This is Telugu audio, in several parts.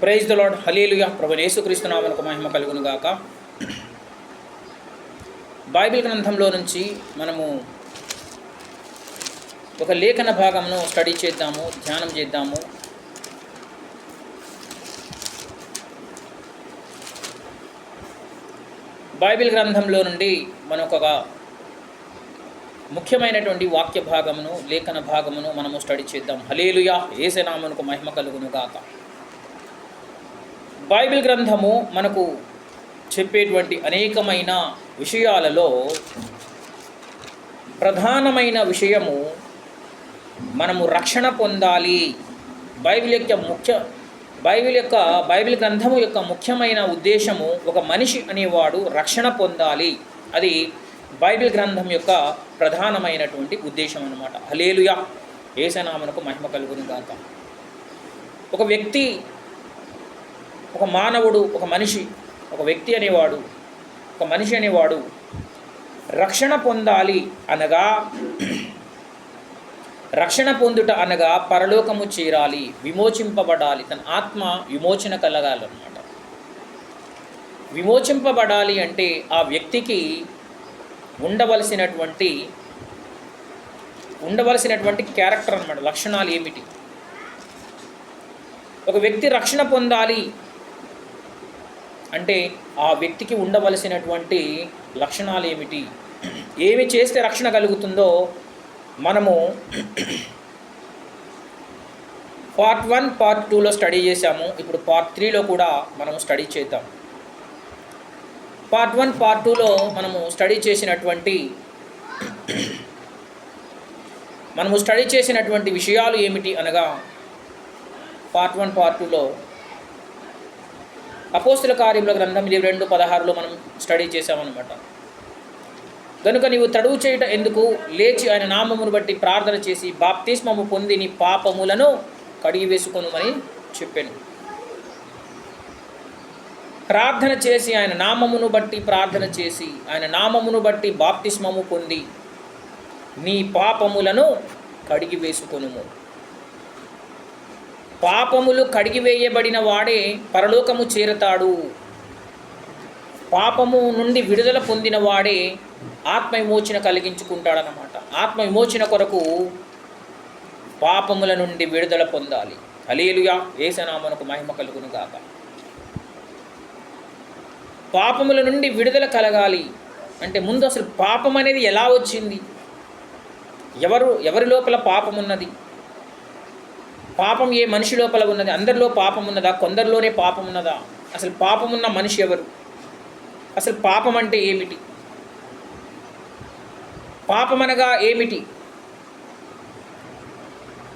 ప్రైజ్ ద లాడ్ హలీలుగా ప్రభు యేసుక్రీస్తునామనకు మహిమ కలుగును గాక బైబిల్ గ్రంథంలో నుంచి మనము ఒక లేఖన భాగంను స్టడీ చేద్దాము ధ్యానం చేద్దాము. బైబిల్ గ్రంథంలో నుండి మనకొక ఒక ముఖ్యమైనటువంటి వాక్య భాగమును లేఖన భాగమును మనము స్టడీ చేద్దాం. హలేలుయా ఏసనామనుకు మహిమ కలుగును గాక బైబిల్ గ్రంథము మనకు చెప్పేటువంటి అనేకమైన విషయాలలో ప్రధానమైన విషయము మనము రక్షణ పొందాలి. బైబిల్ యొక్క ముఖ్య బైబిల్ యొక్క బైబిల్ గ్రంథము యొక్క ముఖ్యమైన ఉద్దేశము ఒక మనిషి అనేవాడు రక్షణ పొందాలి. అది బైబిల్ గ్రంథం యొక్క ప్రధానమైనటువంటి ఉద్దేశం అనమాట హలేలుయా ఏసనామనకు మహిమ కలుగును గాక. ఒక వ్యక్తి ఒక మానవుడు ఒక మనిషి ఒక వ్యక్తి అనేవాడు ఒక మనిషి అనేవాడు రక్షణ పొందాలి అనగా రక్షణ పొందుట అనగా పరలోకము చేరాలి విమోచింపబడాలి. తన ఆత్మ విమోచన కలగాలన్నమాట. విమోచింపబడాలి అంటే ఆ వ్యక్తికి ఉండవలసినటువంటి ఉండవలసినటువంటి క్యారెక్టర్ అన్నమాట లక్షణాలు ఏమిటి? ఒక వ్యక్తి రక్షణ పొందాలి అంటే ఆ వ్యక్తికి ఉండవలసినటువంటి లక్షణాలు ఏమిటి? ఏమి చేస్తే రక్షణ కలుగుతుందో మనము పార్ట్ వన్ పార్ట్ టూలో స్టడీ చేశాము. ఇప్పుడు పార్ట్ త్రీలో కూడా మనము స్టడీ చేద్దాం. పార్ట్ వన్ పార్ట్ టూలో మనము స్టడీ చేసినటువంటి మనము స్టడీ చేసినటువంటి విషయాలు ఏమిటి అనగా పార్ట్ వన్ పార్ట్ టూలో అపోస్తుల కార్యముల గ్రంథం ఇరవై రెండు పదహారులో మనం స్టడీ చేసామన్నమాట కనుక నీవు తడువు చేయట ఎందుకు? లేచి ఆయన నామమును బట్టి ప్రార్థన చేసి బాప్తిస్మము పొంది నీ పాపములను కడిగి వేసుకొనుమని చెప్పాను. ప్రార్థన చేసి ఆయన నామమును బట్టి ప్రార్థన చేసి ఆయన నామమును బట్టి బాప్తిస్మము పొంది నీ పాపములను కడిగి వేసుకొనుము. పాపములు కడిగివేయబడిన వాడే పరలోకము చేరతాడు. పాపము నుండి విడుదల పొందిన వాడే ఆత్మ విమోచన కలిగించుకుంటాడనమాట ఆత్మ విమోచన కొరకు పాపముల నుండి విడుదల పొందాలి. అలీలుగా ఏసనామనకు మహిమ కలుగును గాక పాపముల నుండి విడుదల కలగాలి. అంటే ముందు అసలు పాపం అనేది ఎలా వచ్చింది? ఎవరు ఎవరి లోపల పాపం ఉన్నది పాపం ఏ మనిషి లోపల ఉన్నది? అందరిలో పాపం ఉన్నదా? కొందరిలోనే పాపం ఉన్నదా? అసలు పాపం ఉన్న మనిషి ఎవరు? అసలు పాపం అంటే ఏమిటి? పాపం అనగా ఏమిటి?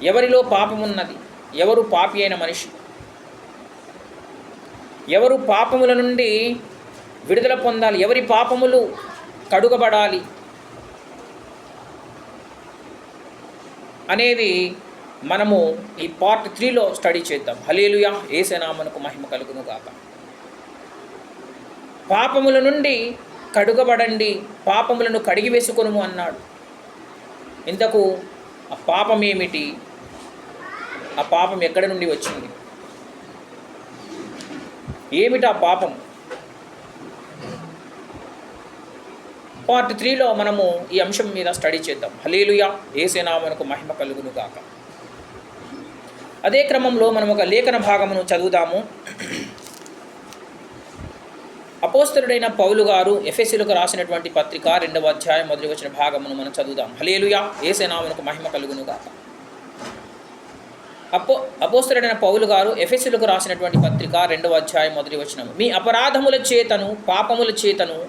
ఎవరిలో పాపం ఉన్నది ఎవరు పాపి అయిన మనిషి? ఎవరు పాపముల నుండి విడుదల పొందాలి? ఎవరి పాపములు కడుగబడాలి? అనేది మనము ఈ పార్ట్ త్రీలో స్టడీ చేద్దాం. హలేలుయా ఏసనామనకు మహిమ కలుగును గాక. పాపముల నుండి కడుగబడండి. పాపములను కడిగి వేసుకొనుము అన్నాడు. ఇంతకు ఆ పాపం ఏమిటి? ఆ పాపం ఎక్కడి నుండి వచ్చింది? ఏమిటి ఆ పాపం? పార్ట్ త్రీలో మనము ఈ అంశం మీద స్టడీ చేద్దాం. హలేలుయా ఏసేనామనకు మహిమ కలుగును గాక. అదే క్రమంలో మనం ఒక లేఖన భాగమును చదువుదాము. అపోస్తరుడైన పౌలు గారు ఎఫ్ఎస్సీలకు రాసినటువంటి పత్రిక రెండవ అధ్యాయం మొదటి వచ్చిన భాగమును మనం చదువుదాం. హలేలుయా ఏసేనామునకు మహిమ కలుగునుగా అపో అపోస్తరుడైన పౌలు గారు ఎఫ్ఎస్సీలకు రాసినటువంటి పత్రిక రెండవ అధ్యాయం మొదటి వచ్చినము మీ అపరాధముల చేతను పాపముల చేతను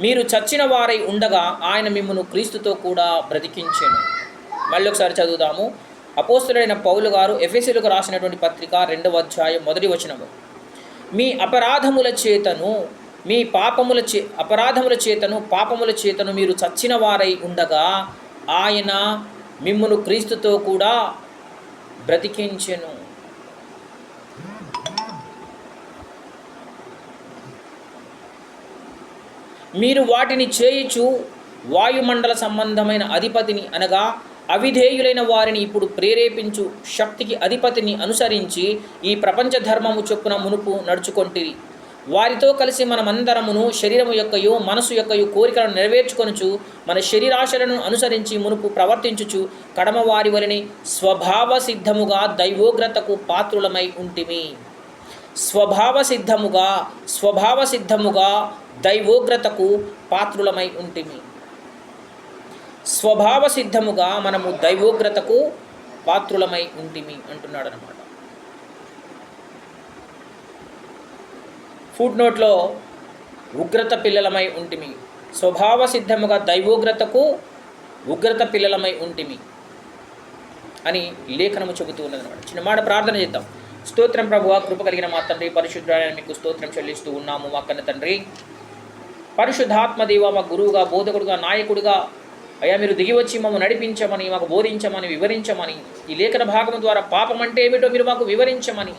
మీరు చచ్చిన వారై ఉండగా ఆయన మిమ్మను క్రీస్తుతో కూడా బ్రతికించాను. మళ్ళీ ఒకసారి చదువుదాము. అపోస్తుడైన పౌలు గారు ఎఫ్ఎస్సీలకు రాసినటువంటి పత్రిక రెండవ అధ్యాయం మొదటి వచనము. మీ అపరాధముల చేతను మీ పాపముల చే అపరాధముల చేతను పాపముల చేతను మీరు చచ్చిన వారై ఉండగా ఆయన మిమ్మును క్రీస్తుతో కూడా బ్రతికించెను. మీరు వాటిని చేయుచు వాయుమండల సంబంధమైన అధిపతిని అనగా అవిధేయులైన వారిని ఇప్పుడు ప్రేరేపించు శక్తికి అధిపతిని అనుసరించి ఈ ప్రపంచ ధర్మము చొప్పున మునుపు నడుచుకొంటిరి. వారితో కలిసి మనమందరమును శరీరము యొక్కయు మనసు యొక్కయు కోరికలను నెరవేర్చుకొనుచు మన శరీరాశలను అనుసరించి మునుపు ప్రవర్తించుచు కడమ వారి వలని స్వభావ సిద్ధముగా దైవోగ్రతకు పాత్రులమై ఉంటిమి. స్వభావ సిద్ధముగా స్వభావ సిద్ధముగా దైవోగ్రతకు పాత్రులమై ఉంటిమి. స్వభావ సిద్ధముగా మనము దైవోగ్రతకు పాత్రులమై ఉంటిమి అంటున్నాడు అనమాట ఫుడ్ నోట్లో ఉగ్రత పిల్లలమై ఉంటిమి స్వభావ సిద్ధముగా దైవోగ్రతకు ఉగ్రత పిల్లలమై ఉంటిమి అని లేఖనము చెబుతూ ఉన్నది అనమాట చిన్న మాట ప్రార్థన చేద్దాం. స్తోత్రం ప్రభువ కృప కలిగిన మా తండ్రి పరిశుద్ధుడైన మీకు స్తోత్రం చెల్లిస్తూ ఉన్నాము మా కన్న తండ్రి. పరిశుద్ధాత్మ దేవ మా గురువుగా బోధకుడుగా నాయకుడిగా అయ్యా మీరు దిగి వచ్చి మమ్మల్ని నడిపించమని మాకు బోధించమని వివరించమని ఈ లేఖన భాగం ద్వారా పాపం అంటే ఏమిటో మీరు మాకు వివరించమని.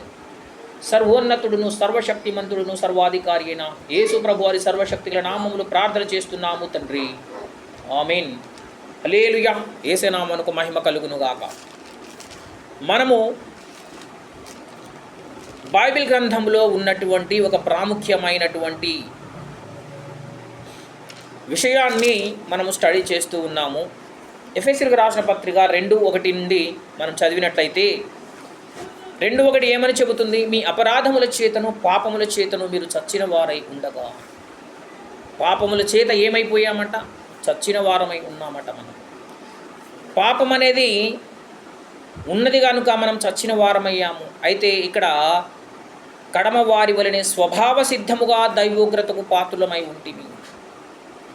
సర్వోన్నతుడును సర్వశక్తిమంతుడును సర్వాధికారి అయిన యేసు ప్రభు వారి సర్వశక్తిగల నామములు ప్రార్థన చేస్తున్నాము తండ్రి. ఆమెన్. హలేలుయా ఏసే నామనుకు మహిమ కలుగునుగాక మనము బైబిల్ గ్రంథంలో ఉన్నటువంటి ఒక ప్రాముఖ్యమైనటువంటి విషయాన్ని మనము స్టడీ చేస్తూ ఉన్నాము. ఎఫ్ఎస్సీలకు రాసిన పత్రిక రెండు ఒకటి నుండి మనం చదివినట్లయితే రెండు ఒకటి ఏమని చెబుతుంది? మీ అపరాధముల చేతను పాపముల చేతను మీరు చచ్చిన వారై ఉండగా. పాపముల చేత ఏమైపోయామట? చచ్చిన వారమై ఉన్నామట మనం. పాపం అనేది ఉన్నది కనుక మనం చచ్చిన వారమయ్యాము అయితే ఇక్కడ కడమ వారి వలనే స్వభావ సిద్ధముగా దైవోగ్రతకు పాత్రులమై ఉంటిమి.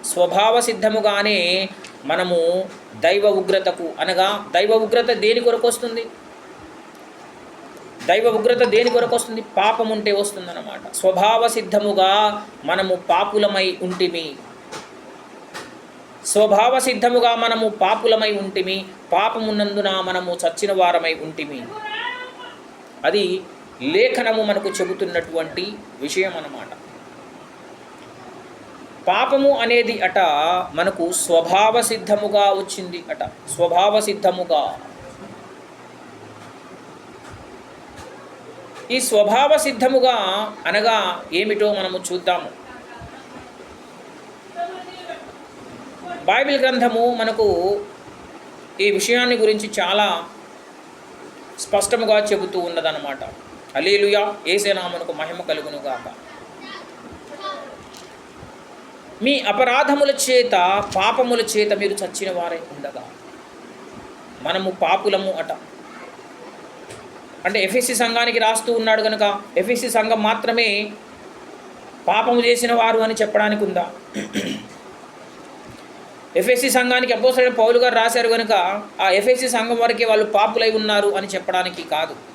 స్వభావ సిద్ధముగానే మనము దైవ ఉగ్రతకు అనగా దైవ ఉగ్రత దేని కొరకు వస్తుంది? దైవ ఉగ్రత దేని కొరకు వస్తుంది? పాపం ఉంటే వస్తుందన్నమాట. స్వభావ సిద్ధముగా మనము పాపులమై ఉంటిమి. స్వభావ సిద్ధముగా మనము పాపులమై ఉంటిమి. పాపమున్నందున మనము చచ్చిన వారమై ఉంటిమి. అది లేఖనము మనకు చెబుతున్నటువంటి విషయం అన్నమాట పాపము అనేది అట మనకు స్వభావ సిద్ధముగా వచ్చింది అట. స్వభావ సిద్ధముగా. ఈ స్వభావ సిద్ధముగా అనగా ఏమిటో మనము చూద్దాము. బైబిల్ గ్రంథము మనకు ఈ విషయాన్ని గురించి చాలా స్పష్టముగా చెబుతూ ఉన్నదన్నమాట. అలీలుయా ఏసేనామనకు మహిమ కలుగునుగాక. మీ అపరాధముల చేత పాపముల చేత మీరు చచ్చిన వారే ఉండగా. మనము పాపులము అట. అంటే ఎఫ్ఎస్సి సంఘానికి రాస్తూ ఉన్నాడు కనుక ఎఫ్ఎస్సి సంఘం మాత్రమే పాపము చేసిన వారు అని చెప్పడానికి ఉందా? ఎఫ్ఎస్సి సంఘానికి అపోసరైన పౌలు గారు రాశారు కనుక ఆ ఎఫ్ఎస్సి సంఘం వరకే వాళ్ళు పాపులై ఉన్నారు అని చెప్పడానికి కాదు.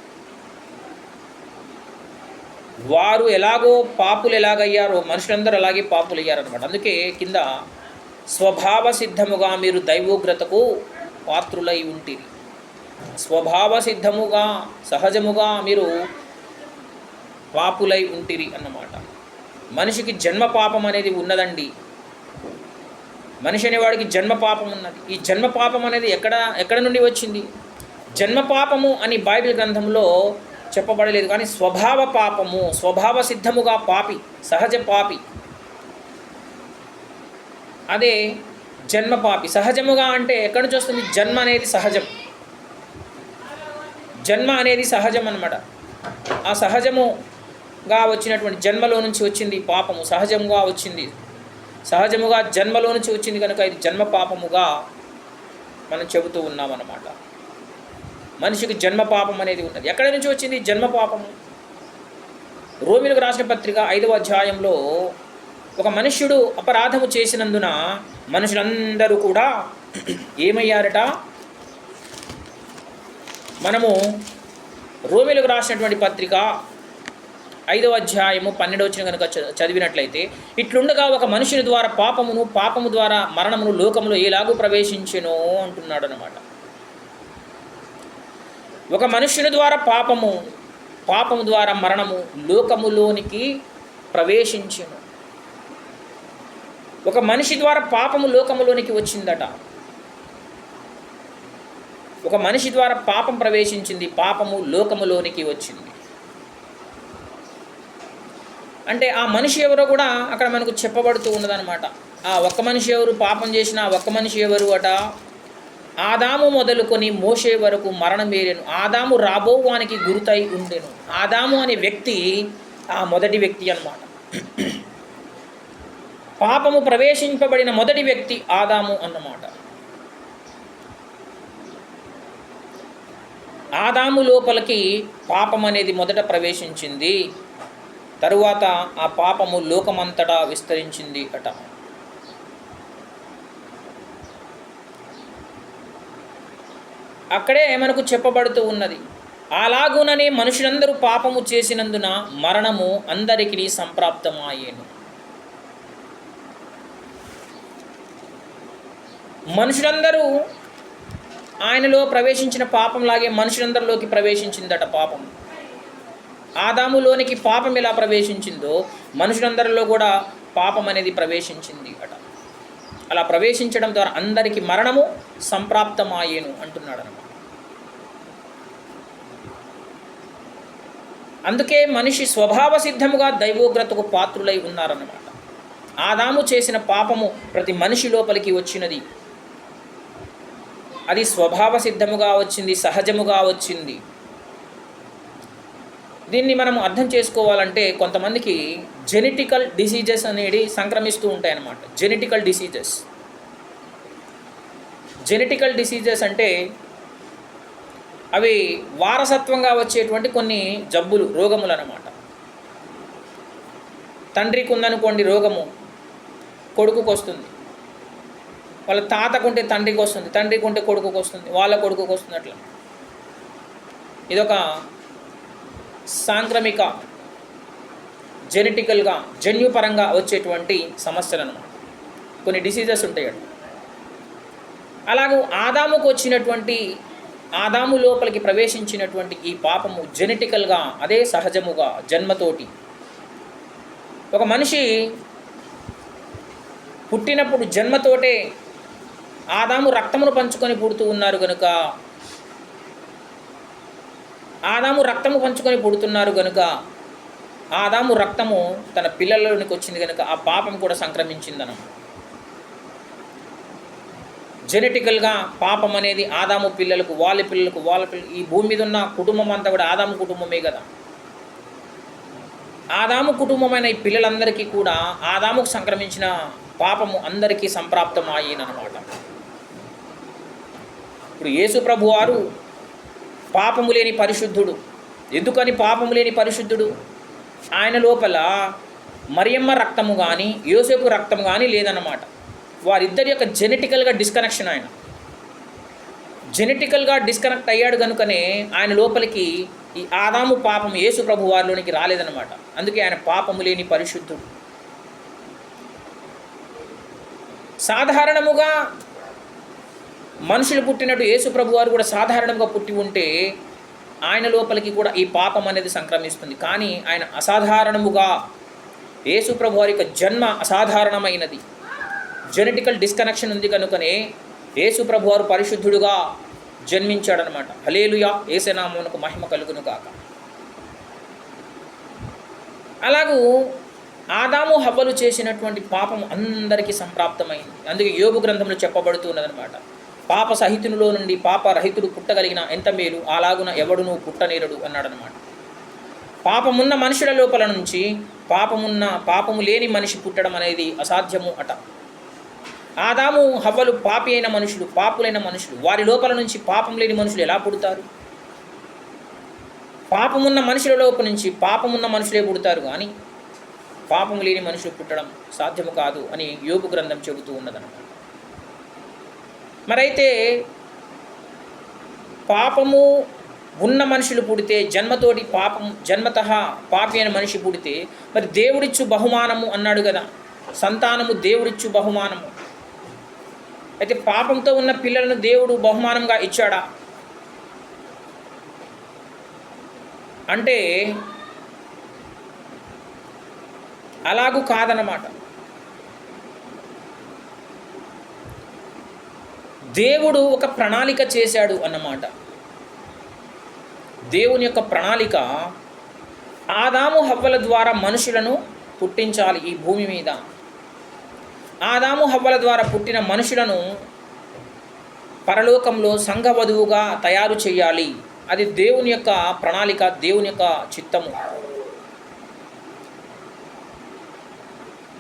వారు ఎలాగో పాపులు ఎలాగయ్యారో మనుషులందరూ అలాగే పాపులు అయ్యారనమాట అందుకే కింద స్వభావ సిద్ధముగా మీరు దైవోగ్రతకు పాత్రులై ఉంటిరి. స్వభావ సిద్ధముగా సహజముగా మీరు పాపులై ఉంటిరి అన్నమాట. మనిషికి జన్మ పాపం అనేది ఉన్నదండి. మనిషి అనేవాడికి జన్మ పాపం ఉన్నది. ఈ జన్మ పాపం అనేది ఎక్కడ ఎక్కడ నుండి వచ్చింది? జన్మ పాపము అని బైబిల్ గ్రంథంలో చెప్పబడలేదు కానీ స్వభావ పాపము స్వభావ సిద్ధముగా పాపి సహజ పాపి. అదే జన్మ పాపి. సహజముగా అంటే ఎక్కడి నుంచి వస్తుంది? జన్మ అనేది సహజం. జన్మ అనేది సహజం అనమాట ఆ సహజముగా వచ్చినటువంటి జన్మలో నుంచి వచ్చింది పాపము. సహజముగా వచ్చింది. సహజముగా జన్మలో నుంచి వచ్చింది కనుక ఇది జన్మ పాపముగా మనం చెబుతూ ఉన్నామన్నమాట. మనిషికి జన్మ పాపం అనేది ఉన్నది. ఎక్కడి నుంచి వచ్చింది? జన్మ పాపము. రోమిలకు రాసిన పత్రిక ఐదవ అధ్యాయంలో ఒక మనుష్యుడు అపరాధము చేసినందున మనుషులందరూ కూడా ఏమయ్యారట? మనము రోమిలకు రాసినటువంటి పత్రిక ఐదవ అధ్యాయము పన్నెండు వచ్చిన కనుక చ- చదివినట్లయితే ఇట్లుండగా ఒక మనుషుని ద్వారా పాపమును పాపము ద్వారా మరణమును లోకములో ఎలాగూ ప్రవేశించెనో? అంటున్నాడు అనమాట ఒక మనుష్యుని ద్వారా పాపము పాపము ద్వారా మరణము లోకములోనికి ప్రవేశించును. ఒక మనిషి ద్వారా పాపము లోకములోనికి వచ్చిందట. ఒక మనిషి ద్వారా పాపం ప్రవేశించింది పాపము లోకములోనికి వచ్చింది. అంటే ఆ మనిషి ఎవరో కూడా అక్కడ మనకు చెప్పబడుతూ ఉన్నదనమాట ఆ ఒక్క మనిషి ఎవరు పాపం చేసిన ఒక్క మనిషి ఎవరు అట? ఆదాము మొదలుకొని మోసే వరకు మరణం ఆదాము రాబోవానికి గురుతై ఉండెను. ఆదాము అనే వ్యక్తి ఆ మొదటి వ్యక్తి అన్నమాట. పాపము ప్రవేశింపబడిన మొదటి వ్యక్తి ఆదాము అన్నమాట. ఆదాము లోపలికి పాపం అనేది మొదట ప్రవేశించింది. తరువాత ఆ పాపము లోకమంతటా విస్తరించింది అట. అక్కడే మనకు చెప్పబడుతూ ఉన్నది? అలాగుననే మనుషులందరూ పాపము చేసినందున మరణము అందరికీ సంప్రాప్తమాయేను. మనుషులందరూ ఆయనలో ప్రవేశించిన పాపంలాగే మనుషులందరిలోకి ప్రవేశించిందట పాపం ఆదాములోనికి పాపం ఎలా ప్రవేశించిందో మనుషులందరిలో కూడా పాపం అనేది ప్రవేశించింది అట. అలా ప్రవేశించడం ద్వారా అందరికీ మరణము సంప్రాప్తమాయేను అంటున్నాడు అనమాట అందుకే మనిషి స్వభావ సిద్ధముగా దైవోగ్రతకు పాత్రులై ఉన్నారన్నమాట. ఆదాము చేసిన పాపము ప్రతి మనిషి లోపలికి వచ్చినది. అది స్వభావ సిద్ధముగా వచ్చింది సహజముగా వచ్చింది. దీన్ని మనం అర్థం చేసుకోవాలంటే కొంతమందికి జెనెటికల్ డిసీజెస్ అనేది సంక్రమిస్తూ ఉంటాయన్నమాట. Genetical diseases. జెనెటికల్ డిసీజెస్ అంటే అవి వారసత్వంగా వచ్చేటువంటి కొన్ని జబ్బులు రోగములు అన్నమాట తండ్రికి ఉందనుకోండి రోగము కొడుకుకు వస్తుంది వాళ్ళ తాతకుంటే తండ్రికి వస్తుంది తండ్రికి ఉంటే కొడుకుకు వస్తుంది వాళ్ళ కొడుకుకు వస్తుంది అట్లా. ఇదొక సాంక్రమిక జెనెటికల్గా జన్యుపరంగా వచ్చేటువంటి సమస్యలను. కొన్ని డిసీజెస్ ఉంటాయి అలాగే ఆదాముకు వచ్చినటువంటి ఆదాము లోపలికి ప్రవేశించినటువంటి ఈ పాపము జెనెటికల్గా అదే సహజముగా జన్మతోటి. ఒక మనిషి పుట్టినప్పుడు జన్మతోటే ఆదాము రక్తమును పంచుకొని పుడుతూ ఉన్నారు కనుక ఆదాము రక్తము పంచుకొని పుడుతున్నారు కనుక ఆదాము రక్తము తన పిల్లలలోనికి వచ్చింది కనుక ఆ పాపం కూడా సంక్రమించిందనమాట జెనెటికల్గా పాపం అనేది ఆదాము పిల్లలకు వాళ్ళ పిల్లలకు వాళ్ళ పిల్లలు ఈ భూమి మీద ఉన్న కుటుంబం అంతా కూడా ఆదాము కుటుంబమే కదా. ఆదాము కుటుంబమైన ఈ పిల్లలందరికీ కూడా ఆదాముకు సంక్రమించిన పాపము అందరికీ సంప్రాప్తం అయ్యిందనమాట ఇప్పుడు యేసు ప్రభు వారు పాపము లేని పరిశుద్ధుడు. ఎందుకని పాపము లేని పరిశుద్ధుడు? ఆయన లోపల మరియమ్మ రక్తము కానీ యోసేపు రక్తము కానీ లేదన్నమాట. వారిద్దరి యొక్క జెనెటికల్గా డిస్కనెక్షన్ ఆయన. జెనెటికల్గా డిస్కనెక్ట్ అయ్యాడు కనుకనే ఆయన లోపలికి ఈ ఆదాము పాపం యేసు ప్రభు వారిలోనికి రాలేదన్నమాట. అందుకే ఆయన పాపము లేని పరిశుద్ధుడు. సాధారణముగా మనుషులు పుట్టినట్టు యేసుప్రభు వారు కూడా సాధారణంగా పుట్టి ఉంటే ఆయన లోపలికి కూడా ఈ పాపం అనేది సంక్రమిస్తుంది. కానీ ఆయన అసాధారణముగా యేసుప్రభు వారి యొక్క జన్మ అసాధారణమైనది. జెనెటికల్ డిస్కనెక్షన్ ఉంది కనుకనే యేసుప్రభు వారు పరిశుద్ధుడుగా జన్మించాడనమాట. హలేలుయా ఏసనామోనకు మహిమ కలుగును కాక అలాగూ ఆదాము హవ్వలు చేసినటువంటి పాపం అందరికీ సంప్రాప్తమైంది. అందుకే యోగు గ్రంథంలో చెప్పబడుతున్నదనమాట పాప సహితునిలో నుండి పాప రహితుడు పుట్టగలిగిన ఎంత మేలు? అలాగున ఎవడునూ పుట్టనేరడు అన్నాడనమాట పాపమున్న మనుషుల లోపల నుంచి పాపమున్న పాపము లేని మనిషి పుట్టడం అనేది అసాధ్యము అట. ఆదాము హవ్వలు పాపి అయిన మనుషులు పాపులైన మనుషులు. వారి లోపల నుంచి పాపం లేని మనుషులు ఎలా పుడతారు? పాపమున్న మనుషుల లోపల నుంచి పాపమున్న మనుషులే పుడతారు కానీ పాపము లేని మనుషులు పుట్టడం సాధ్యము కాదు అని యోగు గ్రంథం చెబుతూ ఉన్నదన్నమాట. మరైతే పాపము ఉన్న మనుషులు పుడితే జన్మతోటి పాపం జన్మత పాపి అయిన మనిషి పుడితే మరి దేవుడిచ్చు బహుమానము అన్నాడు కదా. సంతానము దేవుడిచ్చు బహుమానము. అయితే పాపంతో ఉన్న పిల్లలను దేవుడు బహుమానంగా ఇచ్చాడా? అంటే అలాగూ కాదన్నమాట. దేవుడు ఒక ప్రణాళిక చేశాడు అన్నమాట. దేవుని యొక్క ప్రణాళిక ఆదాము హవ్వల ద్వారా మనుషులను పుట్టించాలి ఈ భూమి మీద. ఆదాము హవ్వల ద్వారా పుట్టిన మనుషులను పరలోకంలో సంఘవధువుగా తయారు చేయాలి. అది దేవుని యొక్క ప్రణాళిక దేవుని యొక్క చిత్తము.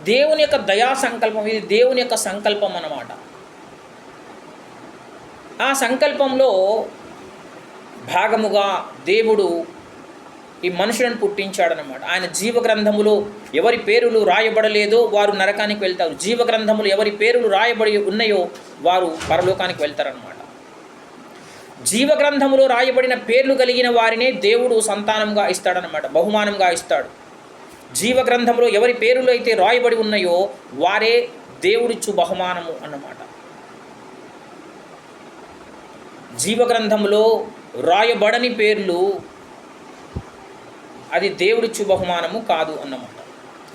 దేవుని యొక్క దయా సంకల్పం ఇది దేవుని యొక్క సంకల్పం అన్నమాట. ఆ సంకల్పంలో భాగముగా దేవుడు ఈ మనుషులను పుట్టించాడనమాట ఆయన జీవ గ్రంథములో ఎవరి పేరులు రాయబడలేదో వారు నరకానికి వెళ్తారు. జీవగ్రంథములు ఎవరి పేరులు రాయబడి ఉన్నాయో వారు పరలోకానికి వెళ్తారనమాట జీవ గ్రంథములో రాయబడిన పేర్లు కలిగిన వారినే దేవుడు సంతానంగా ఇస్తాడనమాట బహుమానంగా ఇస్తాడు. జీవ గ్రంథంలో ఎవరి పేరులు అయితే రాయబడి ఉన్నాయో వారే దేవుడిచ్చు బహుమానము అన్నమాట. జీవ గ్రంథంలో రాయబడని పేర్లు అది దేవుడిచ్చు బహుమానము కాదు అన్నమాట.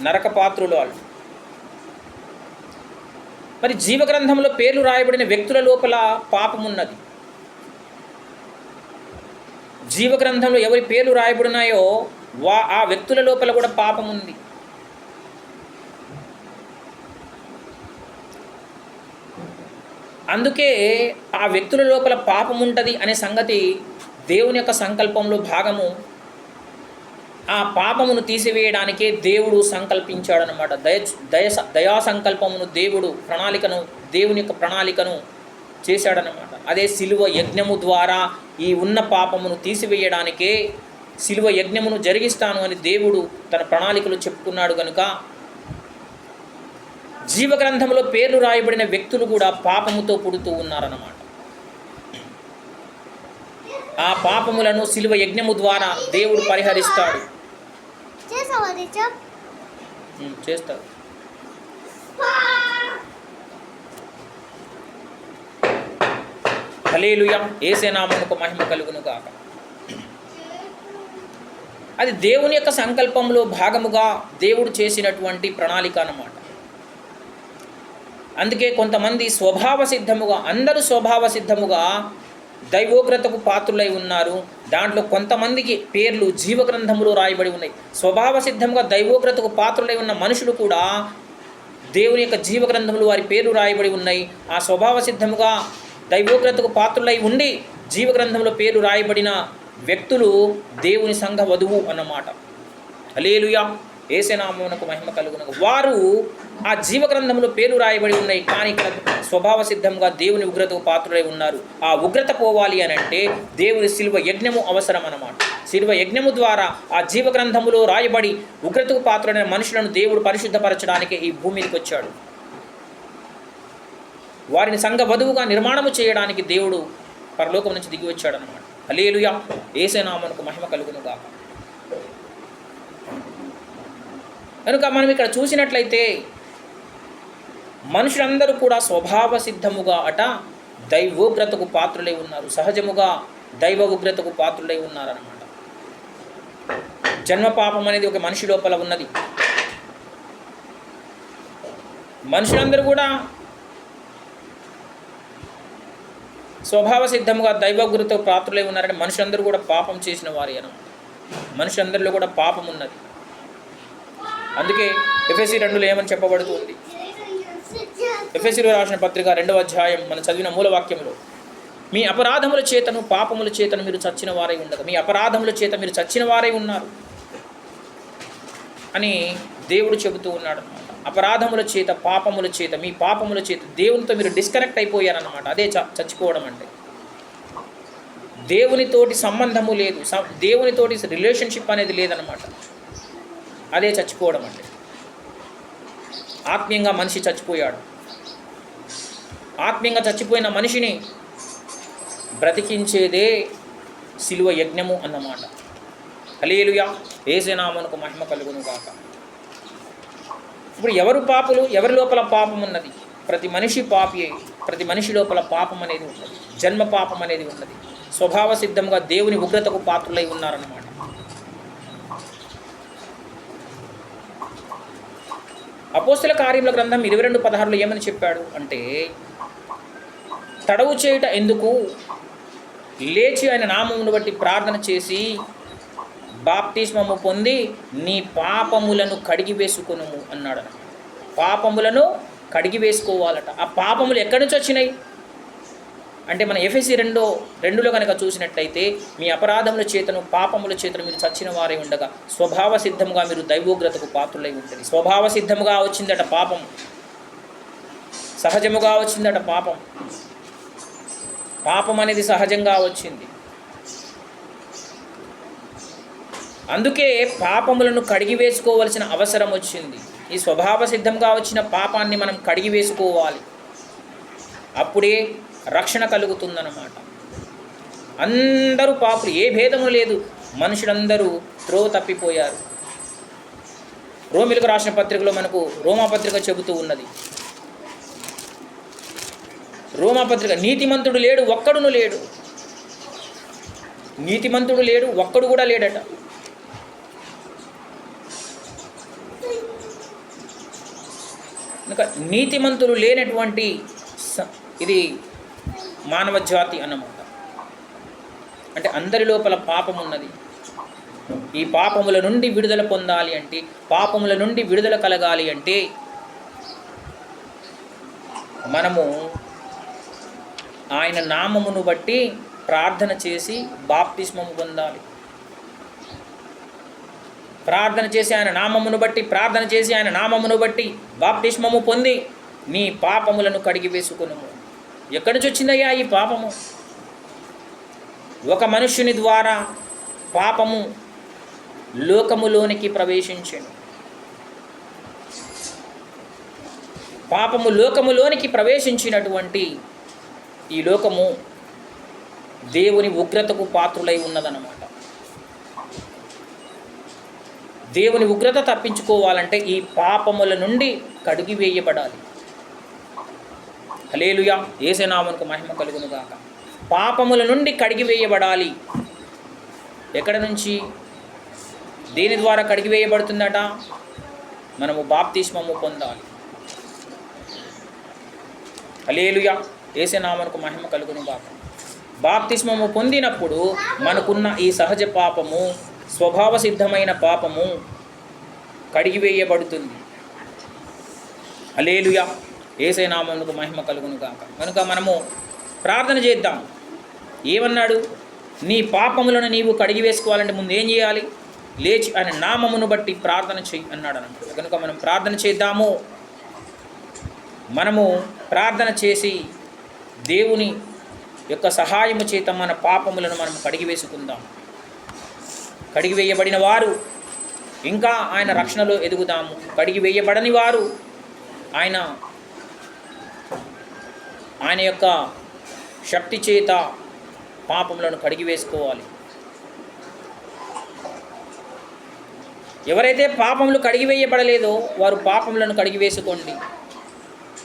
నరక పాత్రులు వాళ్ళు. మరి జీవ గ్రంథంలో పేర్లు రాయబడిన వ్యక్తుల లోపల పాపం ఉన్నది జీవ గ్రంథంలో ఎవరి పేర్లు రాయబడినాయో వా ఆ వ్యక్తుల లోపల కూడా పాపం ఉంది అందుకే ఆ వ్యక్తుల లోపల పాపం ఉంటుంది అనే సంగతి దేవుని యొక్క సంకల్పంలో భాగము. ఆ పాపమును తీసివేయడానికే దేవుడు సంకల్పించాడనమాట దయ దయ దయా సంకల్పమును దేవుడు ప్రణాళికను దేవుని యొక్క ప్రణాళికను చేశాడనమాట అదే సిలువ యజ్ఞము ద్వారా ఈ ఉన్న పాపమును తీసివేయడానికే సిలువ యజ్ఞమును జరిగిస్తాను అని దేవుడు తన ప్రణాళికలు చెప్పుకున్నాడు కనుక జీవగ్రంథంలో పేర్లు రాయబడిన వ్యక్తులు కూడా పాపముతో పుడుతూ ఉన్నారన్నమాట. ఆ పాపములను శిలువ యజ్ఞము ద్వారా దేవుడు పరిహరిస్తాడు. చేస్తాడు. హలేలుయ ఏసేనామముకు మహిమ కలుగును కాక అది దేవుని యొక్క సంకల్పంలో భాగముగా దేవుడు చేసినటువంటి ప్రణాళిక అన్నమాట. అందుకే కొంతమంది స్వభావ సిద్ధముగా అందరూ స్వభావ సిద్ధముగా దైవోగ్రతకు పాత్రులై ఉన్నారు. దాంట్లో కొంతమందికి పేర్లు జీవగ్రంథములు రాయబడి ఉన్నాయి. స్వభావ సిద్ధంగా దైవోగ్రతకు పాత్రులై ఉన్న మనుషులు కూడా దేవుని యొక్క జీవగ్రంథములు వారి పేర్లు రాయబడి ఉన్నాయి. ఆ స్వభావ సిద్ధముగా దైవోగ్రతకు పాత్రులై ఉండి జీవగ్రంథంలో పేరు రాయబడిన వ్యక్తులు దేవుని సంఘ వధువు అన్నమాట. అలేలుయా ఏసేనామమునకు మహిమ కలుగునకు వారు ఆ జీవగ్రంథంలో పేరు రాయబడి ఉన్నాయి కానీ ఇక్కడ స్వభావ సిద్ధంగా దేవుని ఉగ్రతకు పాత్రులై ఉన్నారు. ఆ ఉగ్రత పోవాలి అని అంటే దేవుని శిల్వ యజ్ఞము అవసరం అన్నమాట శిల్వ యజ్ఞము ద్వారా ఆ జీవగ్రంథములో రాయబడి ఉగ్రతకు పాత్రులైన మనుషులను దేవుడు పరిశుద్ధపరచడానికి ఈ భూమికి వచ్చాడు. వారిని సంఘ వధువుగా నిర్మాణము చేయడానికి దేవుడు పరలోకం నుంచి దిగి వచ్చాడనమాట అలేలుయా ఏసేనామనకు మహిమ కలుగునుగా గాక కనుక మనం ఇక్కడ చూసినట్లయితే మనుషులందరూ కూడా స్వభావ సిద్ధముగా అట దైవోగ్రతకు పాత్రులై ఉన్నారు. సహజముగా దైవ ఉగ్రతకు పాత్రులై ఉన్నారన్నమాట. జన్మ పాపం అనేది ఒక మనిషి లోపల ఉన్నది. మనుషులందరూ కూడా స్వభావ సిద్ధముగా దైవగురితో పాత్రులై ఉన్నారని మనుషులందరూ కూడా పాపం చేసిన వారి అన్నమాట. మనుషులందరిలో కూడా పాపం ఉన్నది. అందుకే ఎఫ్ఎస్సి రెండులో ఏమని చెప్పబడుతుంది ఎఫ్ఎస్సిలో రాసిన పత్రిక రెండవ అధ్యాయం మనం చదివిన మూలవాక్యంలో మీ అపరాధముల చేతను పాపముల చేతను మీరు చచ్చిన వారై ఉండదు మీ అపరాధముల చేత మీరు చచ్చిన వారై ఉన్నారు అని దేవుడు చెబుతూ ఉన్నాడు అనమాట అపరాధముల చేత పాపముల చేత మీ పాపముల చేత దేవునితో మీరు డిస్కనెక్ట్ అయిపోయారన్నమాట. అదే చ చచ్చిపోవడం అంటే. దేవునితోటి సంబంధము లేదు. దేవునితోటి రిలేషన్షిప్ అనేది లేదనమాట అదే చచ్చిపోవడం అంటే. ఆత్మీయంగా మనిషి చచ్చిపోయాడు. ఆత్మీయంగా చచ్చిపోయిన మనిషిని బ్రతికించేదే శిలువ యజ్ఞము అన్నమాట. హలేలుయా ఏసేనామనుకు మహిమ కలుగును కాక ఇప్పుడు ఎవరు పాపులు? ఎవరి లోపల పాపం ఉన్నది? ప్రతి మనిషి పాపి ప్రతి మనిషి లోపల పాపం అనేది ఉన్నది. జన్మ పాపం అనేది ఉన్నది. స్వభావ సిద్ధంగా దేవుని ఉగ్రతకు పాత్రులై ఉన్నారన్నమాట. అపోస్తుల కార్యముల గ్రంథం ఇరవై రెండు పదహారులో ఏమని చెప్పాడు? అంటే తడవు చేయుట ఎందుకు? లేచి ఆయన నామమును బట్టి ప్రార్థన చేసి బాప్తిస్మము పొంది నీ పాపములను కడిగి వేసుకును అన్నాడు పాపములను కడిగి వేసుకోవాలట ఆ పాపములు ఎక్కడి నుంచి వచ్చినాయి? అంటే మన ఎఫ్ఎస్సి రెండో రెండులో కనుక చూసినట్లయితే మీ అపరాధముల చేతను పాపముల చేతను మీరు చచ్చిన వారై ఉండగా స్వభావ సిద్ధముగా మీరు దైవోగ్రతకు పాత్రులై ఉంటుంది స్వభావ సిద్ధముగా వచ్చిందట పాపం. సహజముగా వచ్చిందట పాపం. పాపం అనేది సహజంగా వచ్చింది. అందుకే పాపములను కడిగి వేసుకోవలసిన అవసరం వచ్చింది. ఈ స్వభావ సిద్ధంగా వచ్చిన పాపాన్ని మనం కడిగి వేసుకోవాలి. అప్పుడే రక్షణ కలుగుతుందన్నమాట. అందరూ పాపులు ఏ భేదము లేదు. మనుషులందరూ త్రో తప్పిపోయారు. రోమిలకు రాసిన పత్రికలో మనకు రోమాపత్రిక చెబుతూ ఉన్నది. రోమాపత్రిక నీతిమంతుడు లేడు ఒక్కడును లేడు. నీతిమంతుడు లేడు ఒక్కడు కూడా లేడట. ఇంకా నీతిమంతులు లేనటువంటి స- ఇది మానవ జాతి అన్నమాట. అంటే అందరి లోపల పాపం ఉన్నది. ఈ పాపముల నుండి విడుదల పొందాలి అంటే పాపముల నుండి విడుదల కలగాలి అంటే మనము ఆయన నామమును బట్టి ప్రార్థన చేసి బాప్తిస్మము పొందాలి. ప్రార్థన చేసి ఆయన నామమును బట్టి ప్రార్థన చేసి ఆయన నామమును బట్టి బాప్తిస్మము పొంది నీ పాపములను కడిగి వేసుకును ఎక్కడి నుంచి వచ్చిందయ్యా ఈ పాపము? ఒక మనుష్యుని ద్వారా పాపము లోకములోనికి ప్రవేశించెను పాపము లోకములోనికి ప్రవేశించినటువంటి ఈ లోకము దేవుని ఉగ్రతకు పాత్రులై ఉన్నదన్నమాట. దేవుని ఉగ్రత తప్పించుకోవాలంటే ఈ పాపముల నుండి కడిగివేయబడాలి. వేయబడాలి హలేలుయా ఏసేనామనుకు మహిమ కలుగునుగాక. పాపముల నుండి కడిగి వేయబడాలి. ఎక్కడ నుంచి? దేని ద్వారా కడిగి వేయబడుతుందట? మనము బాప్తిస్మము పొందాలి. హలేలుయా ఏసేనామనుకు మహిమ కలుగును గాక బాప్తిస్మము పొందినప్పుడు మనకున్న ఈ సహజ పాపము స్వభావ సిద్ధమైన పాపము కడిగివేయబడుతుంది అలేలుయా ఏసైనామమునకు మహిమ కలుగును కాక కనుక మనము ప్రార్థన చేద్దాం. ఏమన్నాడు? నీ పాపములను నీవు కడిగి వేసుకోవాలంటే ముందు ఏం చేయాలి? లేచి ఆయన నామమును బట్టి ప్రార్థన చెయ్యి అన్నాడు అన్నమాట కనుక మనం ప్రార్థన చేద్దాము. మనము ప్రార్థన చేసి దేవుని యొక్క సహాయము చేత మన పాపములను మనం కడిగి వేసుకుందాం. కడిగి వేయబడిన వారు ఇంకా ఆయన రక్షణలో ఎదుగుదాము. కడిగి వేయబడని వారు ఆయన ఆయన యొక్క శక్తి చేత పాపములను కడిగి వేసుకోవాలి. ఎవరైతే పాపములు కడిగివేయబడలేదో వారు పాపములను కడిగి వేసుకోండి.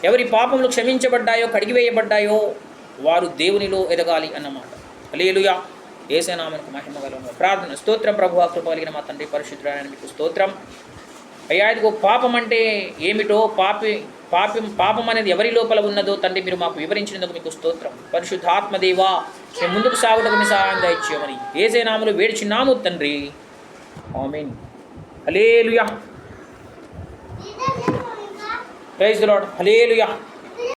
ఎవరి పాపములు క్షమించబడ్డాయో కడిగివేయబడ్డాయో వారు దేవునిలో ఎదగాలి అన్నమాట. లేలుయా ఏసేనామనకు మహిమ ప్రార్థన. స్తోత్రం ప్రభు కృప కలిగిన మా తండ్రి పరిశుద్ధుడైన మీకు స్తోత్రం. అయ్యా ఇదిగో పాపం అంటే ఏమిటో? పాపి పాపం పాపం అనేది ఎవరి లోపల ఉన్నదో తండ్రి మీరు మాకు వివరించినందుకు మీకు స్తోత్రం. పరిశుద్ధాత్మదేవా మేము ముందుకు సాగుటకు మీ సహాయం దయచేయమని. ఏసే నాములు వేడిచిన్నాము తండ్రి. Amen. Hallelujah praise Lord hallelujah